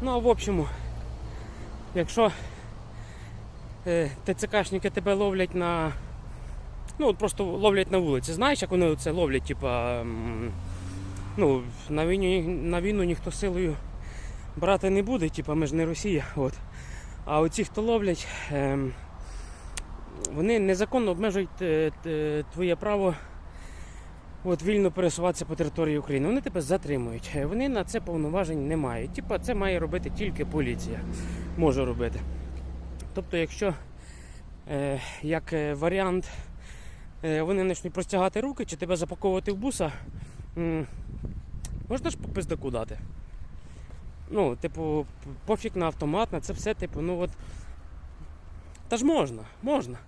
Ну а в общому, якщо е, ТЦКшники тебе ловлять на. Ну, просто ловлять на вулиці. Знаєш, як вони це ловлять, типа. Ну, на війну, на війну ніхто силою брати не буде, типа ми ж не Росія. От. А оці, хто ловлять, ем, вони незаконно обмежують е, т- твоє право от, вільно пересуватися по території України. Вони тебе затримують. Вони на це повноважень не мають. Типа це має робити тільки поліція. Може робити. Тобто, якщо е, як е, варіант е, вони почнуть простягати руки чи тебе запаковувати в буса, м, можна ж по пиздаку дати. Ну, типу, пофіг на автомат, на це все, типу, ну от. Та ж можна, можна.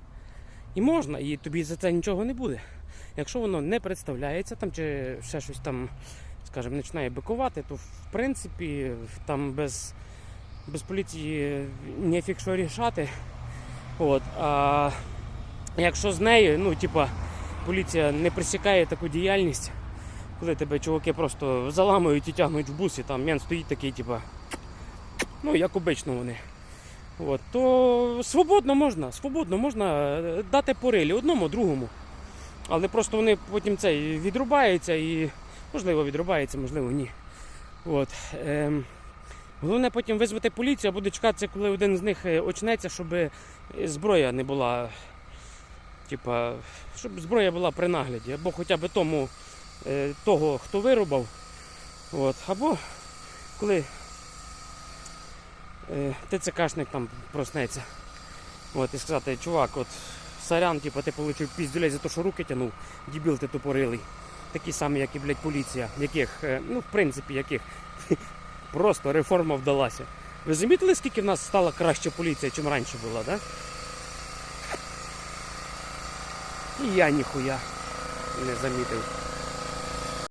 І можна, і тобі за це нічого не буде. Якщо воно не представляється там чи ще щось там, скажімо, починає бикувати, то в принципі там без, без поліції нефік що рішати. От, а якщо з нею, ну, типа, поліція не пресікає таку діяльність, коли тебе чуваки просто заламують і тягнуть в бус, і там мен стоїть такий, типа, ну, як обично вони. От, то свободно можна, свободно можна е, дати порилі одному, другому. Але просто вони потім це відрубаються і можливо відрубаються, можливо, ні. От, ем, головне потім визвати поліцію, а буде чекатися, коли один з них е, очнеться, щоб е, зброя не була. Типа, щоб зброя була при нагляді, або хоча б тому е, того, хто вирубав. От, або коли ТЦКшник там проснеться. От, і сказати, чувак, от сорян, типа ти отримав піздюлей за те, що руки тянув, дебіл ти тупорилий. Такі самі, як і, блядь, поліція, яких, е, ну, в принципі, яких просто реформа вдалася. Ви замітили, скільки в нас стала краще поліція, чим раніше була. Да? І я ніхуя не замітив.